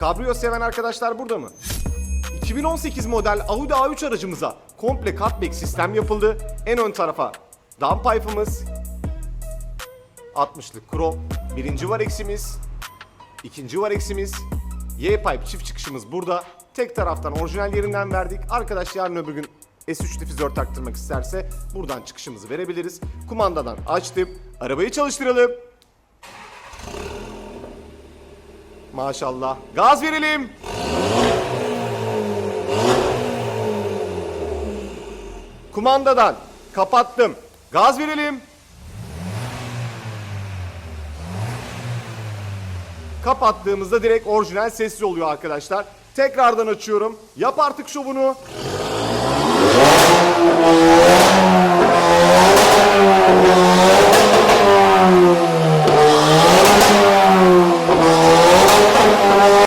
Cabrio seven arkadaşlar burada mı? 2018 model Audi A3 aracımıza komple cutback sistem yapıldı. En ön tarafa downpipe'ımız, 60'lık krom, birinci var eksimiz, ikinci var eksimiz, Y-pipe çift çıkışımız burada. Tek taraftan orijinal yerinden verdik. Arkadaş yarın öbür gün S3 difüzör taktırmak isterse buradan çıkışımızı verebiliriz. Kumandadan açtım. Arabayı çalıştıralım. Maşallah. Gaz verelim. Kumandadan kapattım. Gaz verelim. Kapattığımızda direkt orijinal sessiz oluyor arkadaşlar. Tekrardan açıyorum. Yap artık şovunu. bunu.